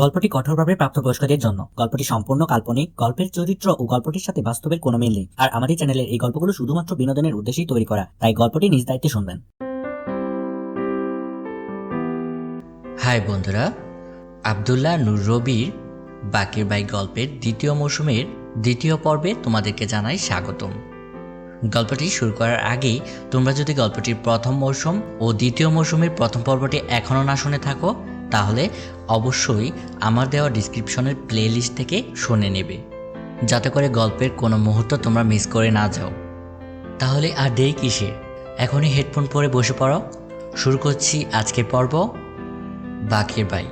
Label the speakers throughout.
Speaker 1: গল্পটি কঠোরভাবে প্রাপ্তবয়স্কদের জন্য। গল্পটি সম্পূর্ণ কাল্পনিক, গল্পের চরিত্র ও গল্পটির সাথে বাস্তবের কোনো মিল নেই। আর আমাদের চ্যানেলের এই গল্পগুলো শুধুমাত্র বিনোদনের উদ্দেশ্যেই তৈরি করা, তাই গল্পটি নিজ দায়িত্বে শুনবেন।
Speaker 2: হাই বন্ধুরা, আবদুল্লাহ নূর রবির বাকির বাই গল্পের দ্বিতীয় মৌসুমের দ্বিতীয় পর্বে তোমাদেরকে জানাই স্বাগতম। গল্পটি শুরু করার আগেই তোমরা যদি গল্পটির প্রথম মৌসুম ও দ্বিতীয় মৌসুমের প্রথম পর্বটি এখনও না শুনে থাকো তাহলে অবশ্যই আমার দেওয়া ডিসক্রিপশনের প্লে লিস্ট থেকে শুনে নেবে। যাতে করে গল্পের কোনো মুহূর্ত তোমরা মিস করে না যাও। তাহলে আর দেরি কিসে এখনই হেডফোন পরে বসে পড়ো। শুরু করছি আজকের পর্ব, বাকের বাই,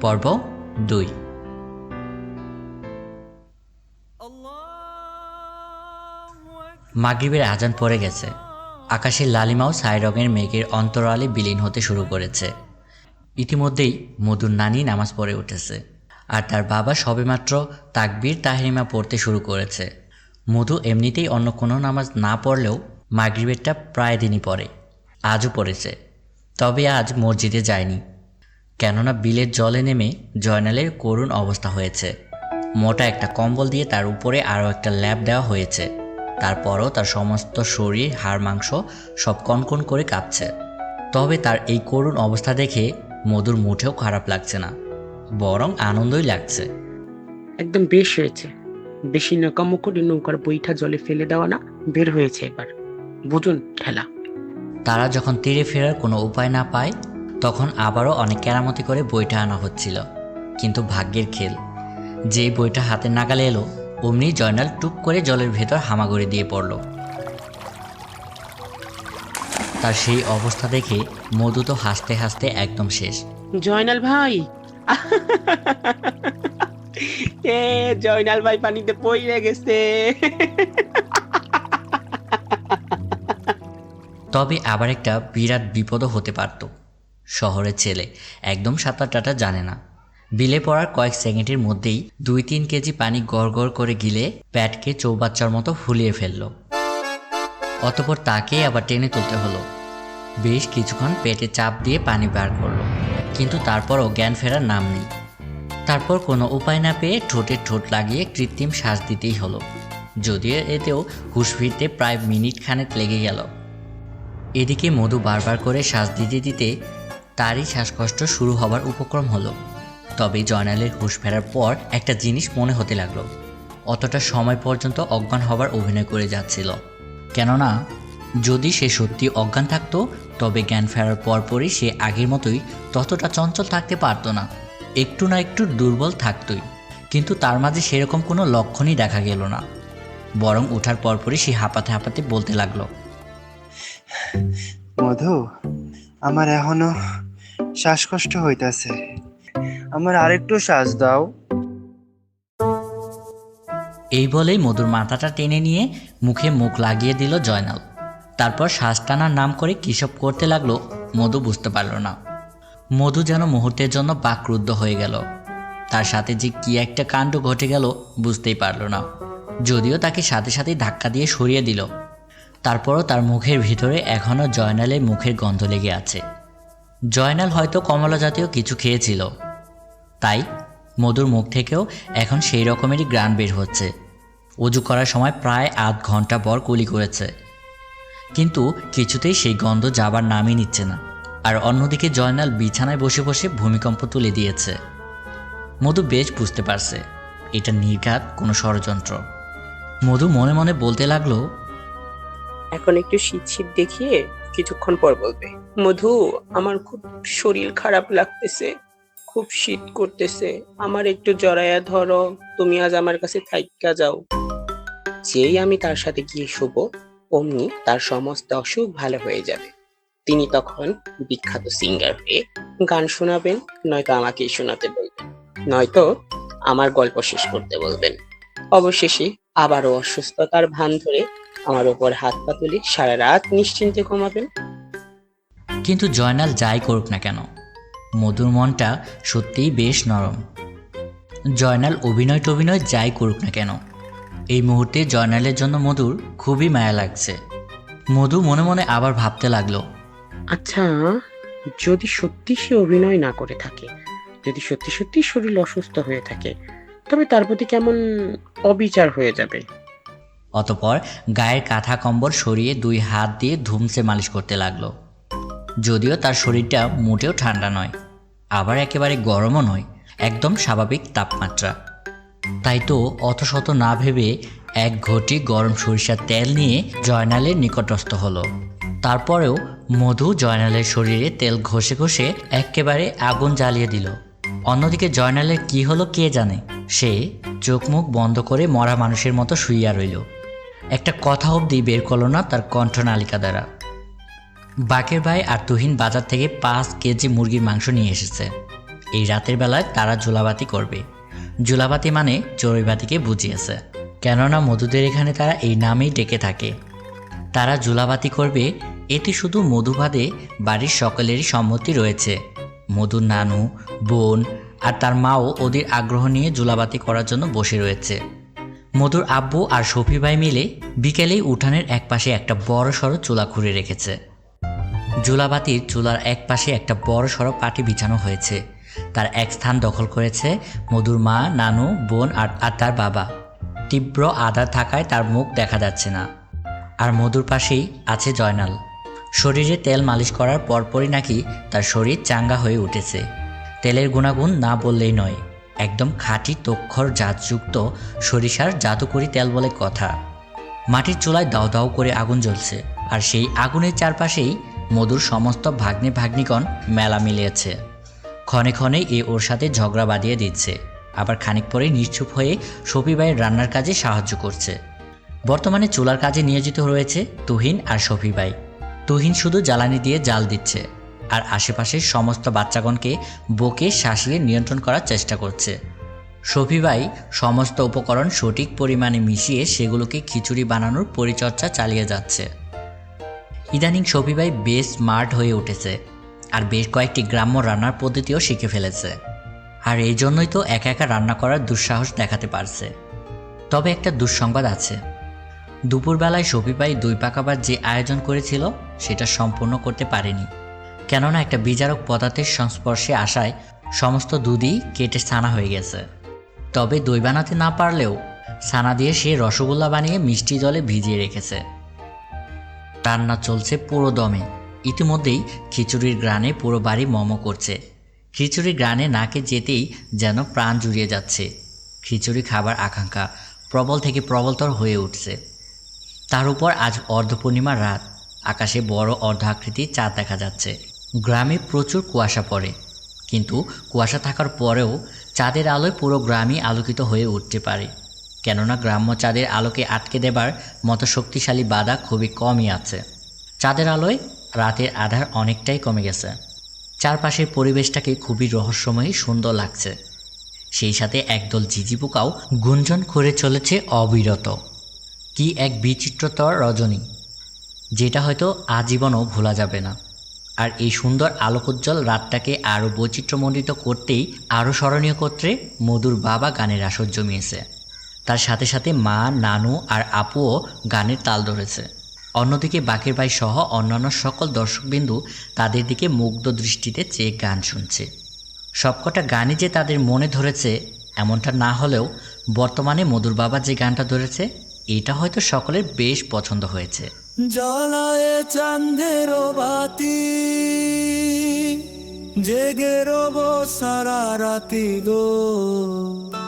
Speaker 2: পর্ব দুই। মাগরিবের আজান পড়ে গেছে। আকাশের লালিমাও ছাই রঙের মেঘের অন্তরালে বিলীন হতে শুরু করেছে। ইতিমধ্যেই মধুর নানি নামাজ পড়ে উঠেছে। আর তার বাবা সবেমাত্র তাকবীর তাহরিমা পড়তে শুরু করেছে। মধু এমনিতেই অন্য কোনো নামাজ না পড়লেও মাগরিবেরটা প্রায় দিনই পড়ে। আজও পড়েছে। তবে আজ মসজিদে যায়নি। কেননা বিলের জলে নেমে জয়নালের করুণ অবস্থা হয়েছে। মোটা একটা কম্বল দিয়ে তার উপরে আরও একটা ল্যাব দেওয়া হয়েছে। তারপরও তার সমস্ত শরীর, হাড়, মাংস সব কনকন করে কাঁপছে। তবে তার এই করুণ অবস্থা দেখে মধুর মুঠেও খারাপ লাগছে না বরং আনন্দই লাগছে।
Speaker 3: একদম বেশ হয়েছে। বেশি নাকামো করে নৌকার বইটা জলে ফেলে দেওয়া না বের হয়েছে এবার। বুঝুন খেলা।
Speaker 2: তারা যখন তীরে ফেরার কোনো উপায় না পায় তখন আবারও অনেক কেরামতি করে বইটা আনা হচ্ছিল। কিন্তু ভাগ্যের খেল যেই বইটা হাতে নাগালে এলো অমনি জয়নাল টুপ করে জলের ভেতর হামাগুড়ি দিয়ে পড়ল। তার সেই অবস্থা দেখে মধু তো হাসতে হাসতে একদম শেষ।
Speaker 3: জয়নাল ভাই! এ জয়নাল ভাই পানিতে পইরে গেছে।
Speaker 2: তবে আবার একটা বিরাট বিপদও হতে পারত। শহরের ছেলে একদম সাঁতার টাটা জানে না। বিলে পড়ার কয়েক সেকেন্ডের মধ্যেই দুই তিন কেজি পানি গড় গড় করে গিলে প্যাটকে চৌবাচ্চার মতো ফুলিয়ে ফেলল। অতপর তাকেই আবার টেনে তুলতে হলো। বেশ কিছুক্ষণ পেটে চাপ দিয়ে পানি বার করল, কিন্তু তারপরও জ্ঞান ফেরার নাম নেই। তারপর কোনো উপায় না পেয়ে ঠোঁটে ঠোঁট লাগিয়ে কৃত্রিম শ্বাস দিতেই হলো, যদিও এতেও হুশ ফিরতে প্রায় মিনিট খানেক লেগে গেল। এদিকে মধু বারবার করে শ্বাস দিতে দিতে তারই শ্বাসকষ্ট শুরু হবার উপক্রম হলো, তবে জয়নালের হুঁশ ফেরার পর একটা জিনিস মনে হতে লাগল, অতটা সময় পর্যন্ত অজ্ঞান হবার অভিনয় করে যাচ্ছিল। কেননা, যদি সে সত্যি অজ্ঞান থাকতো, তবে জ্ঞান ফেরার পরপরই সে আগের মতোই ততটা চঞ্চল থাকতে পারতো না। একটু না একটু দুর্বল থাকতোই। কিন্তু তার মাঝে সেরকম কোনো লক্ষণই দেখা গেল না। বরং ওঠার পরপরই সে হাঁপাতে হাঁপাতে বলতে লাগল,
Speaker 4: মধু, আমার এখনও শ্বাসকষ্ট হইতাছে। আমার আরেকটু শ্বাস দাও।
Speaker 2: এই বলেই মধুর মাথাটা টেনে নিয়ে মুখে মুখ লাগিয়ে দিল জয়নাল। তারপর শ্বাস টানার নাম করে কিসব করতে লাগল মধু বুঝতে পারল না। মধু যেন মুহূর্তের জন্য বাকরুদ্ধ হয়ে গেল। তার সাথে যে কি একটা কাণ্ড ঘটে গেল বুঝতেই পারল না। যদিও তাকে সাথে সাথেই ধাক্কা দিয়ে সরিয়ে দিল। তারপরও তার মুখের ভিতরে এখনও জয়নালের মুখের গন্ধ লেগে আছে। জয়নাল হয়তো কমলা জাতীয় কিছু খেয়েছিল। তাই মধুর মুখ থেকেও এখন সেই রকমেরই গ্রান বের হচ্ছে। অজু করার সময় প্রায় আধ ঘণ্টা পর কুলি করেছে। কিন্তু কিছুতেই সেই গন্ধ যাবার নামই নিচ্ছে না। আর অন্যদিকে জয়নাল বিছানায় বসে বসে ভূমিকম্প তুলে দিয়েছে। মধু বেশ বুঝতে পারছে, এটা নির্ঘাত কোনো ষড়যন্ত্র। মধু মনে মনে বলতে লাগল,
Speaker 3: এখন একটু শীত শীত দেখিয়ে কিছুক্ষণ পর বলবে, মধু, আমার খুব শরীর খারাপ লাগতেছে, খুব শীত করতেছে, আমার একটু জড়ায়া ধরো, তুমি আজ আমার কাছে থাইকা যাও। যেই আমি তার সাথে গিয়ে শুভ অমনি তার সমস্ত অসুখ ভালো হয়ে যাবে। তিনি তখন বিখ্যাত সিঙ্গার হয়ে গান শোনাবেন, নয়তো আমাকেই শোনাতে বলবেন, নয়তো আমার গল্প শেষ করতে বলবেন। অবশেষে আবারও অসুস্থতার ভান ধরে আমার ওপর হাত পা তুলে সারা রাত নিশ্চিন্তে ঘুমাবেন।
Speaker 2: কিন্তু জয়নাল যাই করুক না কেন, মধুর মনটা সত্যিই বেশ নরম। জয়নাল অভিনয় টভিনয় যাই করুক না কেন এই মুহূর্তে জয়নালের জন্য মধুর খুবই মায়া লাগছে। মধু মনে মনে আবার ভাবতে লাগল।
Speaker 3: আচ্ছা যদি সত্যি সে অভিনয় না করে থাকে যদি সত্যি সত্যি শরীর অসুস্থ হয়ে থাকে তবে তার প্রতি কেমন অবিচার হয়ে যাবে?
Speaker 2: অতপর গায়ের কাঁথা কম্বল সরিয়ে দুই হাত দিয়ে ধুমসে মালিশ করতে লাগল। যদিও তার শরীরটা মোটেও ঠান্ডা নয় আবার একেবারে গরমও নয় একদম স্বাভাবিক তাপমাত্রা। তাই তো অত শত না ভেবে এক ঘটি গরম সরিষার তেল নিয়ে জয়নালের নিকটস্থ হলো। তারপরেও মধু জয়নালের শরীরে তেল ঘষে ঘষে একেবারে আগুন জ্বালিয়ে দিল। অন্যদিকে জয়নালের কি হলো কে জানে? সে চোখ মুখ বন্ধ করে মরা মানুষের মতো শুইয়া রইল। একটা কথা অবধি বের করল না তার কণ্ঠনালিকা দ্বারা। বাকের ভাই আর তুহিন বাজার থেকে পাঁচ কেজি মুরগির মাংস নিয়ে এসেছে। এই রাতের বেলায় তারা জুলাবাতি করবে। জুলাবাতি মানে চড়ুইবাতিকে বুঝিয়েছে। কেননা মধুদের এখানে তারা এই নামেই ডেকে থাকে। তারা জুলাবাতি করবে, এতে শুধু মধুবাদে বাড়ির সকলেরই সম্মতি রয়েছে। মধুর নানু, বোন আর তার মাও ওদের আগ্রহ নিয়ে জুলাবাতি করার জন্য বসে রয়েছে। মধুর আব্বু আর শফি ভাই মিলে বিকেলেই উঠানের একপাশে একটা বড় সড়ো চুলা খুঁড়ে রেখেছে। জুলাবাতির চুলার একপাশে একটা বড় সড়ো পাটি বিছানো হয়েছে। তার এক স্থান দখল করেছে মধুর মা, নানু, বোন আর আর তার বাবা। তীব্র আধার থাকায় তার মুখ দেখা যাচ্ছে না। আর মধুর পাশেই আছে জয়নাল। শরীরে তেল মালিশ করার পরপরই নাকি তার শরীর চাঙ্গা হয়ে উঠেছে। তেলের গুণাগুণ না বললেই নয়, একদম খাঁটি তক্ষর জাতযুক্ত সরিষার জাদুকরি তেল বলে কথা। মাটির চুলায় দাও দাও করে আগুন জ্বলছে, আর সেই আগুনের চারপাশেই মধুর সমস্ত ভাগ্নে ভাগ্নিগণ মেলা মিলিয়েছে। ক্ষণে ক্ষণে এ ওর সাথে ঝগড়া বাঁধিয়ে দিচ্ছে। আবার খানিক পরে নিশ্চুপ হয়ে শফিবাইয়ের রান্নার কাজে সাহায্য করছে। বর্তমানে চুলার কাজে নিয়োজিত রয়েছে তুহিন আর শফিবাই তুহিন শুধু জ্বালানি দিয়ে জাল দিচ্ছে আর আশেপাশের সমস্ত বাচ্চাগণকে বকে শাসিয়ে নিয়ন্ত্রণ করার চেষ্টা করছে। শফিবাই সমস্ত উপকরণ সঠিক পরিমাণে মিশিয়ে সেগুলোকে খিচুড়ি বানানোর পরিচর্যা চালিয়ে যাচ্ছে। ইদানিং শফিবাই বেশ স্মার্ট হয়ে উঠেছে। আর বেশ কয়েকটি গ্রাম্য রান্নার পদ্ধতিও শিখে ফেলেছে। আর এই জন্যই তো একা একা রান্না করার দুঃসাহস দেখাতে পারছে। তবে একটা দুঃসংবাদ আছে। দুপুরবেলায় শফিবাই দুই পাকাবার যে আয়োজন করেছিল, সেটা সম্পূর্ণ করতে পারেনি। কেননা একটা বিজারক পদার্থের সংস্পর্শে আসায় সমস্ত দুধই কেটে ছানা হয়ে গেছে। তবে দই বানাতে না পারলেও ছানা দিয়ে সে রসগোল্লা বানিয়ে মিষ্টি জলে ভিজিয়ে রেখেছে। রান্না চলছে পুরো দমে। ইতিমধ্যেই খিচুড়ির গ্রানে পুরো বাড়ি মম করছে। খিচুড়ির গ্রানে নাকে যেতেই যেন প্রাণ জুড়িয়ে যাচ্ছে। খিচুড়ি খাবার আকাঙ্ক্ষা প্রবল থেকে প্রবলতর হয়ে উঠছে। তার উপর আজ অর্ধপূর্ণিমার রাত। আকাশে বড় অর্ধ আকৃতির চাঁদ দেখা যাচ্ছে। গ্রামে প্রচুর কুয়াশা পড়ে। কিন্তু কুয়াশা থাকার পরেও চাঁদের আলোয় পুরো গ্রামই আলোকিত হয়ে উঠতে পারে। কেননা গ্রাম্য চাঁদের আলোকে আটকে দেবার মতো শক্তিশালী বাধা খুবই কমই আছে। চাঁদের আলোয় রাতের আধার অনেকটাই কমে গেছে। চারপাশের পরিবেশটাকে খুবই রহস্যময়ী, সুন্দর লাগছে। সেই সাথে একদল ঝিঝি পোকাও গুঞ্জন করে চলেছে অবিরত। কি এক বিচিত্রতর রজনী, যেটা হয়তো আজীবনও ভোলা যাবে না। আর এই সুন্দর আলোকোজ্জ্বল রাতটাকে আরও বৈচিত্র্যমণ্ডিত করতেই আরও স্মরণীয় করতে মধুর বাবা গানের আসর জমিয়েছে। তার সাথে সাথে মা, নানু আর আপুও গানের তাল ধরেছে। অন্যদিকে বাকের ভাই সহ অন্যান্য সকল দর্শকবিন্দু তাদের দিকে মুগ্ধ দৃষ্টিতে চেয়ে গান শুনছে। সবকটা গানই যে তাদের মনে ধরেছে, এমনটা না হলেও বর্তমানে মধুর বাবা যে গানটা ধরেছে, এটা হয়তো সকলের বেশ পছন্দ হয়েছে।
Speaker 5: জ্বালায় বাতি, জেগে রব সারা রাতি গো।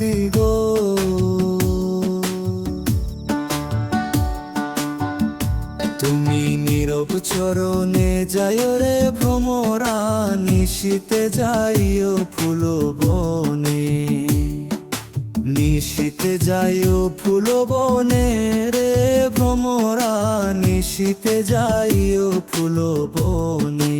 Speaker 5: রাতি গো তুমি নীরব চরণে যায় রে ভ্রমরা, নিশীতে যাইও ফুল বনে নিশীতে যাইও ফুল বনে রে ভ্রমরা, নিশীতে যাইও ফুল বনে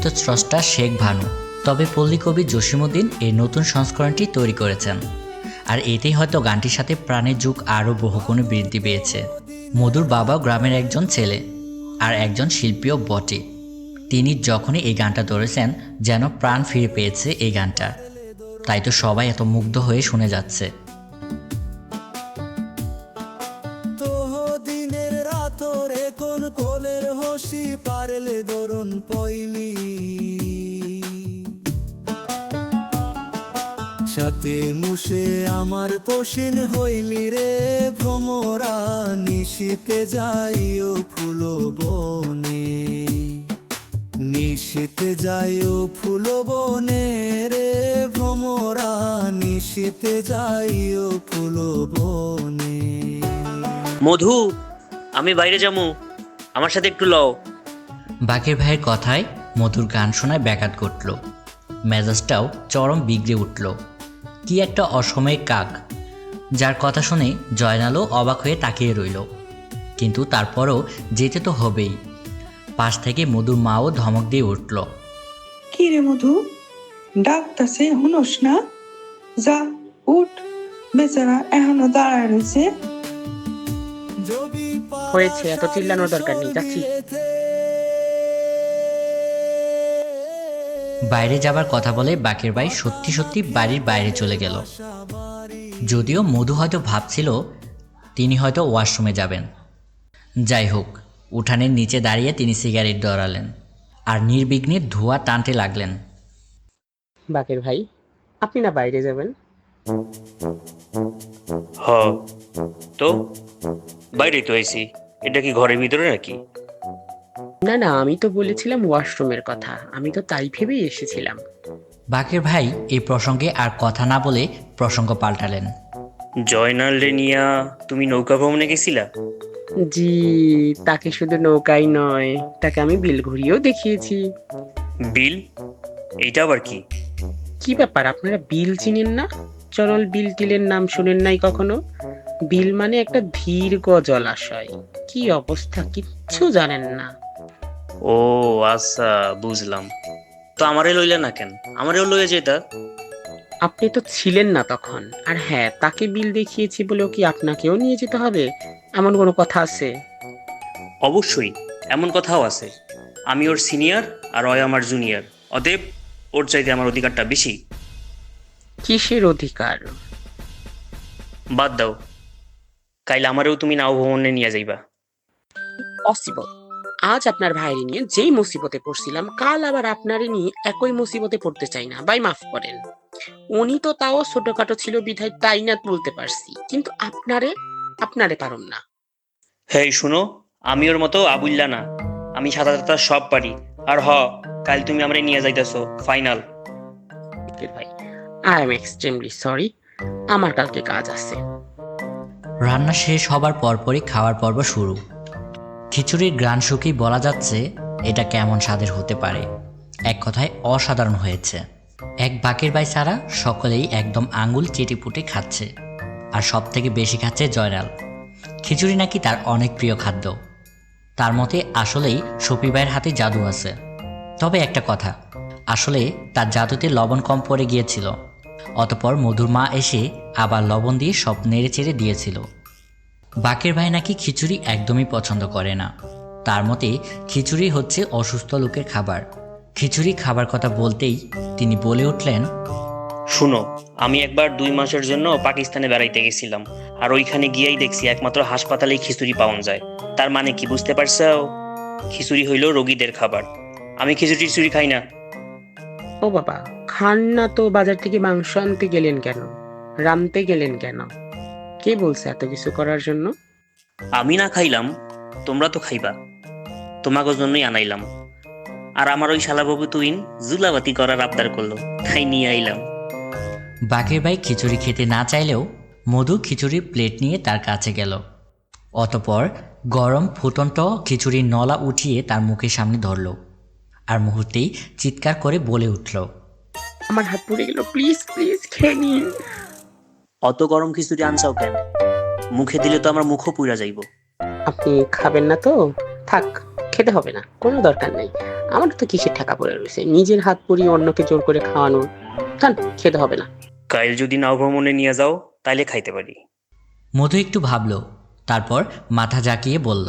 Speaker 2: প্রকৃত স্রষ্টা শেখ ভানু। তবে পল্লী কবি জসিমুদ্দিন এই নতুন সংস্করণটি তৈরি করেছেন। আর এতেই হয়তো গানটির সাথে প্রাণের যুগ আরও বহুগুণে বৃদ্ধি পেয়েছে। মধুর বাবাও গ্রামের একজন ছেলে আর একজন শিল্পীও বটে। তিনি যখনই এই গানটা ধরেছেন, যেন প্রাণ ফিরে পেয়েছে এই গানটা। তাই তো সবাই এত মুগ্ধ হয়ে শুনে যাচ্ছে।
Speaker 5: পোষণ হইলি রে ভ্রমরা নিশিতে যাইও ফুল বনে নিশিতে যাইও ফুল বনে রে ভ্রমরা নিশিতে যাইও ফুল বনে
Speaker 6: মধু আমি বাইরে যাব। আমার সাথে একটু লও।
Speaker 2: বাকের ভাইয়ের কথায় মধুর গান শোনায় ব্যাঘাত ঘটল। মেজাজটাও চরম বিগড়ে উঠল। কি একটা অসময়ে কাক যার কথা শুনে জয়নালও অবাক হয়ে তাকিয়ে রইল। কিন্তু তারপরও যেতে তো হবেই। পাশ থেকে মধুর মাও ধমক দিয়ে উঠল।
Speaker 7: কি রে মধু? ডাকতাছে হুনস না? যা উঠ। বেচারা এখনও দাঁড়ায় রয়েছে।
Speaker 3: হয়েছে, এত চিল্লানোর দরকার নেই, যাচ্ছি।
Speaker 2: বাইরে যাবার কথা বলে বাকের ভাই সত্যি সত্যি বাড়ির বাইরে চলে গেল। যদিও মধু হয়তো ভাবছিল তিনি হয়তো ওয়াশরুমে যাবেন। যাই হোক উঠানের নিচে দাঁড়িয়ে তিনি সিগারেট ধরালেন আর নির্বিঘ্নে ধোঁয়া টানতে লাগলেন।
Speaker 3: বাকের ভাই আপনি না বাইরে যাবেন?
Speaker 6: হ তো? বাইরে তো আইছি। এটা কি ঘরের ভিতরে নাকি?
Speaker 3: না না আমি তো বলেছিলাম ওয়াশরুমের কথা। আমি তো তাই ভেবেই এসেছিলাম।
Speaker 2: বাকের ভাই এই প্রসঙ্গে আর কথা না বলে প্রসঙ্গ পাল্টালেন।
Speaker 6: জয়নাল রেনিয়া তুমি নৌকা ভ্রমণে গেছিলা?
Speaker 3: জি তাকে শুধু নৌকাই নয় তাকে আমি বিল ঘুরিয়েও দেখিয়েছি।
Speaker 6: বিল? এইটা আবার কি?
Speaker 3: কি ব্যাপার আপনারা বিল চিনেন না? চরল বিল টিলের নাম শুনেন নাই কখনো? বিল মানে একটা দীর্ঘ জলাশয় কি অবস্থা কিচ্ছু জানেন না।
Speaker 6: ও আচ্ছা বুঝলাম। তো আমারে লইলে না কেন? আমারেও লইয়া যেতা
Speaker 3: আপনি তো ছিলেন না তখন। আর হ্যাঁ তাকে বিল দেখিয়েছি বলেও কি আপনাকেও নিয়ে যেতে হবে? এমন কোনো কথা আছে?
Speaker 6: অবশ্যই এমন কথাও আছে। আমি ওর সিনিয়র আর অয় আমার জুনিয়র। অতএব ওর চাইতে আমার অধিকারটা বেশি।
Speaker 3: কিসের অধিকার?
Speaker 6: বাদ দাও। কাইলে আমারেও তুমি নাও ভ্রমণে নিয়ে যাইবা।
Speaker 3: পসিবল আজ আপনার ভাইরে নিয়ে যেই মুসিবতে পড়ছিলাম কাল আবার আপনারে নিয়ে একই মুসিবতে পড়তে চাই না ভাই মাফ করেন। উনি তো তাও ছোটখাটো ছিল বিধায় তাই না বলতে পারছি কিন্তু আপনারে আপনারে পারুন না।
Speaker 6: হেই শুনো আমি ওর মতো আবুল্লা না। আমি সাঁতার টাতার সব পারি। আর হ কাল তুমি আমারে নিয়ে যাইতেছো ফাইনাল।
Speaker 3: ভাই আই এম এক্সট্রিমলি সরি আমার কালকে কাজ আছে।
Speaker 2: রান্না শেষ হবার পরপরই খাওয়ার পর্ব শুরু। খিচুড়ির গ্রান শুকেই বলা যাচ্ছে এটা কেমন স্বাদের হতে পারে। এক কথায় অসাধারণ হয়েছে। এক বাকের বাই ছাড়া সকলেই একদম আঙুল চেটেপুটে খাচ্ছে। আর সব থেকে বেশি খাচ্ছে জয়রাল। খিচুড়ি নাকি তার অনেক প্রিয় খাদ্য। তার মতে আসলেই শফি ভাইয়ের হাতে জাদু আছে। তবে একটা কথা, আসলে তার জাদুতে লবণ কম পড়ে গিয়েছিল। অতপর মধুর মা এসে আবার লবণ দিয়ে সব নেড়ে চেড়ে দিয়েছিল। বাকের ভাই নাকি খিচুড়ি একদমই পছন্দ করে না। তার মতে খিচুড়ি হচ্ছে অসুস্থ লোকের খাবার। খিচুড়ি খাবার কথা বলতেই তিনি বলে উঠলেন
Speaker 6: শুনো আমি একবার দুই মাসের জন্য পাকিস্তানে বেড়াইতে গেছিলাম আর ওইখানে গিয়েই দেখছি একমাত্র হাসপাতালেই খিচুড়ি পাওয়া যায়। তার মানে কি বুঝতে পারছ খিচুড়ি হইল রোগীদের খাবার। আমি খিচুড়ি টিচুড়ি খাই না।
Speaker 3: ও বাবা খান না তো বাজার থেকে মাংস আনতে গেলেন কেন? রামতে গেলেন কেন? কে বলছে এত কিছু করার জন্য?
Speaker 6: আমি না খাইলাম তোমরা তো খাইবা। তোমাকে জন্যই আনাইলাম। আর আমার ওই শালাবাবু তুইন জুলাবাতি করার আবদার করল তাই নিয়ে আইলাম।
Speaker 2: বাকের ভাই খিচুড়ি খেতে না চাইলেও মধু খিচুড়ির প্লেট নিয়ে তার কাছে গেল। অতপর গরম ফুটন্ত খিচুড়ির নলা উঠিয়ে তার মুখের সামনে ধরল আর মুহূর্তেই চিৎকার করে বলে উঠল
Speaker 3: আমার হাত পুড়ে গেল প্লিজ প্লিজ খেয়ে নিন।
Speaker 6: অত গরম খিচুড়ি আনছাও কেন? মুখে দিলে তো আমার মুখও পুড়া যাইব।
Speaker 3: আপনি খাবেন না তো? থাক খেতে হবে না কোনো দরকার নাই। আমার তো কিসের টাকা পড়ে রয়েছে নিজের হাত পুড়িয়ে অন্যকে জোর করে খাওয়ানোর। থান খেতে হবে না।
Speaker 6: কাইল যদি নাও ভ্রমণে নিয়ে যাও তাইলে খাইতে পারি।
Speaker 2: মধু একটু ভাবল তারপর মাথা জাকিয়ে বলল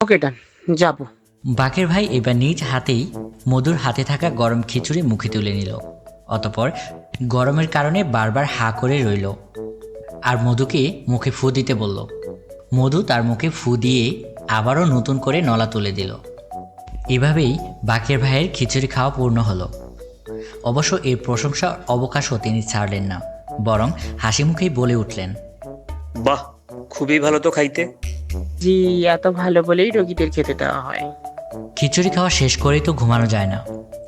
Speaker 3: ওকে ডান যাব।
Speaker 2: বাকের ভাই এবার নিজ হাতেই মধুর হাতে থাকা গরম খিচুড়ি মুখে তুলে নিল। অতপর গরমের কারণে বারবার হা করে রইল। আর মধুকে মুখে ফু দিতে বলল। মধু তার মুখে ফু দিয়ে আবারও নতুন করে নলা তুলে দিল। এভাবেই বাকের ভাইয়ের খিচুড়ি খাওয়া পূর্ণ হলো। অবশ্য এর প্রশংসার অবকাশও তিনি ছাড়লেন না বরং হাসি মুখেই বলে উঠলেন
Speaker 6: বাহ খুবই ভালো তো খাইতে।
Speaker 3: জি এত ভালো বলেই রোগীদের খেতে দেওয়া হয়।
Speaker 2: খিচুড়ি খাওয়া শেষ করেই তো ঘুমানো যায় না।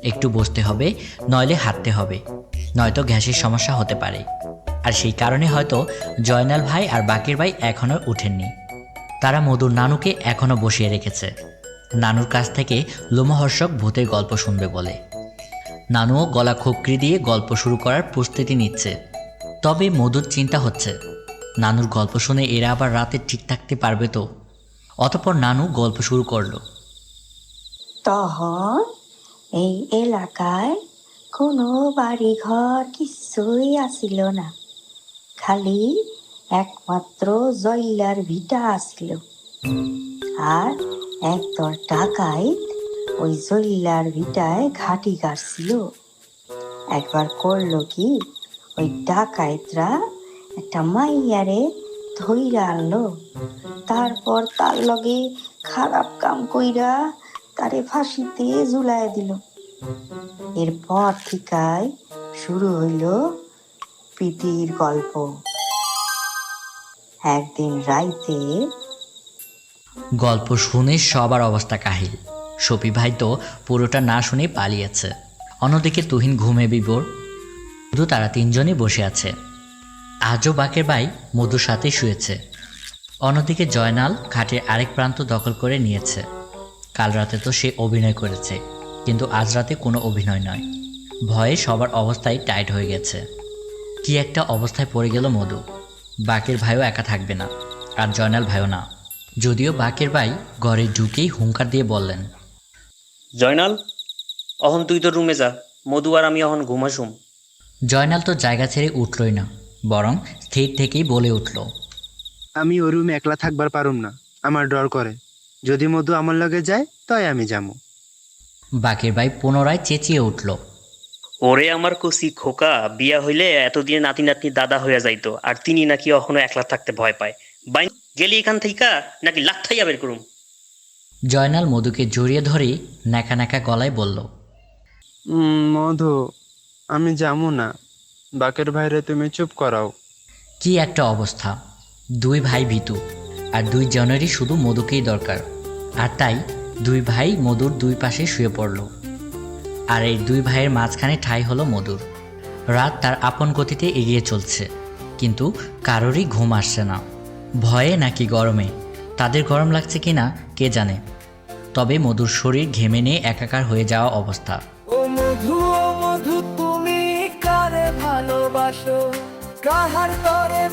Speaker 2: একটু বসতে হবে, নইলে হাঁটতে হবে। নয়তো গ্যাসের সমস্যা হতে পারে। আর সেই কারণে হয়তো জয়নাল ভাই আর বাকির ভাই এখনও উঠেননি। তারা মধুর নানুকে এখনও বসিয়ে রেখেছে। নানুর কাছ থেকে লোমহর্ষক ভূতের গল্প শুনবে বলে। নানুও গলা খোকরি দিয়ে গল্প শুরু করার প্রস্তুতি নিচ্ছে। তবে মধুর চিন্তা হচ্ছে। নানুর গল্প শুনে এরা আবার রাতে ঠিক থাকতে পারবে তো? অতপর নানু গল্প শুরু করল।
Speaker 8: তখন এই এলাকায় কোনো বাড়ি ঘর কিছুই আসিল না। খালি একমাত্র জইলার ভিটা আসিল। আর একদল ডাকাইত ওই জইলার ভিটায় ঘাটি গাড়ছিল। একবার করল কি, ওই ডাকাইতরা একটা মাইয়ারে ধইরা আনলো। তারপর তার লগে খারাপ কাম কইরা তারে ফাঁসিতে ঝুলায় দিল। এরপর ঠিকায় শুরু হইল প্রীতির গল্প। একদিন রাইতে
Speaker 2: গল্প শুনে সবার অবস্থা কাহিল। সপি ভাই তো পুরোটা না শুনে পালিয়েছে। অন্যদিকে তুহিন ঘুমে বিবর শুধু তারা তিনজনই বসে আছে। আজও বাকের ভাই মধুর সাথে শুয়েছে। অন্যদিকে জয়নাল খাটের আরেক প্রান্ত দখল করে নিয়েছে। কাল রাতে তো সে অভিনয় করেছে কিন্তু আজ রাতে কোনো অভিনয় নয়। ভয়ে সবার অবস্থাই টাইট হয়ে গেছে। কি একটা অবস্থায় পড়ে গেল মধু। বাকের ভাইও একা থাকবে না আর জয়নাল ভাইও না। যদিও বাকের ভাই ঘরে ঢুকেই হুঙ্কার দিয়ে বললেন
Speaker 6: জয়নাল অহন তুই তো রুমে যা মধু আর আমি অহন ঘুমাসুম
Speaker 2: জয়নাল তো জায়গা ছেড়ে উঠলই না বরং স্থির থেকেই বলে উঠল
Speaker 4: আমি ওই রুমে একলা থাকবার পারুম না আমার ডর করে। যদি মধু আমার লগে যায় তাই আমি যাব
Speaker 2: বাকের ভাই পুনরায় চেঁচিয়ে উঠল।
Speaker 6: ওরে আমার কসি খোকা বিয়া হইলে এতদিনে নাতি নাতনি দাদা হইয়া যাইতো আর তিনি নাকি এখনও একলা থাকতে ভয় পায়। বাই গেলি এখান থেকে নাকি লাথাইয়া বের করুম?
Speaker 2: জয়নাল মধুকে জড়িয়ে ধরে ন্যাকা ন্যাকা গলায় বলল
Speaker 4: উম, মধু আমি যাব না। বাকের ভাইরে তুমি চুপ করাও।
Speaker 2: কি একটা অবস্থা। দুই ভাই ভীতু আর দুই জনেরই শুধু মধুকেই দরকার। আর তাই দুই ভাই মধুর দুই পাশে শুয়ে পড়ল। আর এই দুই ভাইয়ের মাঝখানে ঠাই হলো মধুর। রাত তার আপন গতিতে এগিয়ে চলছে, কিন্তু কারোরই ঘুম আসছে না। ভয়ে নাকি গরমে, তাদের গরম লাগছে কি না কে জানে। তবে মধুর শরীর ঘেমে নিয়ে একাকার হয়ে যাওয়া অবস্থা।
Speaker 5: কাহার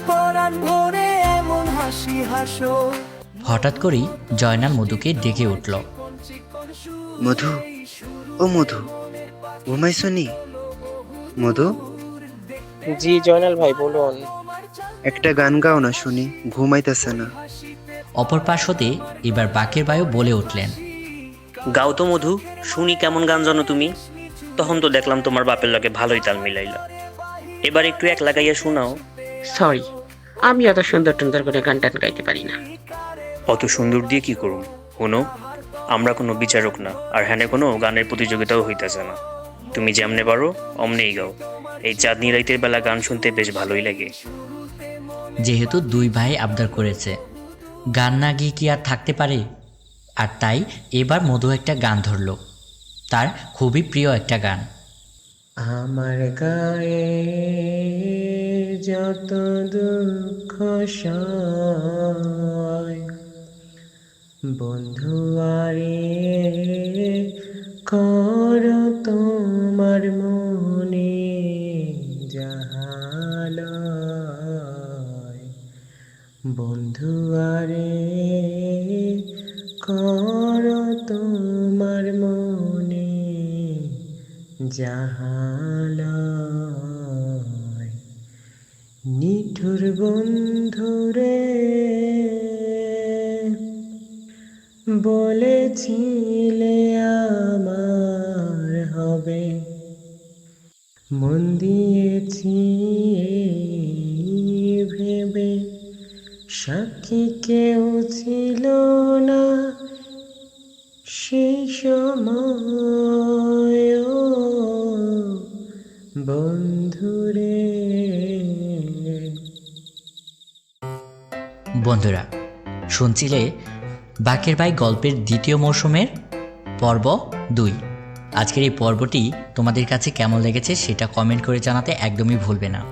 Speaker 5: পরাণ ভরে এমন হাসি হাসো?
Speaker 2: হঠাৎ করেই জয়নাল মধুকে ডেকে উঠল।
Speaker 4: মধু ও মধু ঘুমাইছো নি মধু?
Speaker 3: জি জয়নাল ভাই বলুন।
Speaker 4: একটা গান গাও না শুনি ঘুমাইতেছে না।
Speaker 2: অপর পাশ হতে এবার বাকের বায়ু বলে উঠলেন
Speaker 6: গাও তো মধু শুনি কেমন গান জানো তুমি? তখন তো দেখলাম তোমার বাপের লগে ভালোই তাল মিলাইলা। এবার একটু এক লাগাইয়া শোনাও।
Speaker 3: সরি আমি এত সুন্দর সুন্দর করে গান টান গাইতে পারি না।
Speaker 6: অত সুন্দর দিয়ে কি করুম? শোনো আমরা কোনো বিচারক না আর হ্যানে কোনো গানের প্রতিযোগিতাও হইতেছে না। তুমি যেমনে পারো অমনেই গাও। এই চাঁদনি রাইতের বেলা গান শুনতে বেশ ভালোই লাগে।
Speaker 2: যেহেতু দুই ভাই আবদার করেছে গান না গিয়ে কি আর থাকতে পারে? আর তাই এবার মধু একটা গান ধরলো। তার খুবই প্রিয় একটা গান।
Speaker 9: আমার গায়ে যত দুঃখ সয় বন্ধু আরে কর তোমার মনে জাহালয় বন্ধু আরে কর তোমার মনে জাহালয় নিঠুর
Speaker 3: বন্ধুরে বলেছিলে আমার হবে। মন দিয়েছি ভেবে, সাক্ষী কেউ ছিল না সেই সময়। বন্ধুরে।
Speaker 2: বন্ধুরা, শুনছিলে বাকের ভাই গল্পের দ্বিতীয় মৌসুমের পর্ব দুই। আজকের এই পর্বটি তোমাদের কাছে কেমন লেগেছে সেটা কমেন্ট করে জানাতে একদমই ভুলবে না।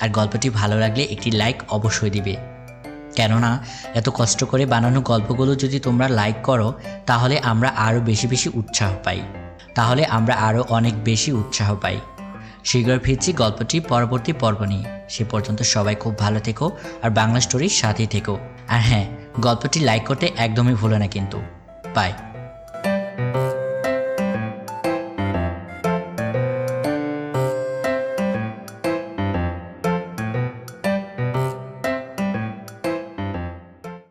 Speaker 2: আর গল্পটি ভালো লাগলে একটি লাইক অবশ্যই দিবে। কেননা, এত কষ্ট করে বানানো গল্পগুলো যদি তোমরা লাইক করো, তাহলে আমরা আরও বেশি বেশি উৎসাহ পাই। তাহলে আমরা আরও অনেক বেশি উৎসাহ পাই। শীঘ্র ফিরছি গল্পটি পরবর্তী পর্ব নিয়ে। সে পর্যন্ত সবাই খুব ভালো থেকো আর বাংলা স্টোরির সাথেই থেকো। আর হ্যাঁ গল্পটি লাইক করতে একদমই ভুলো না কিন্তু। বাই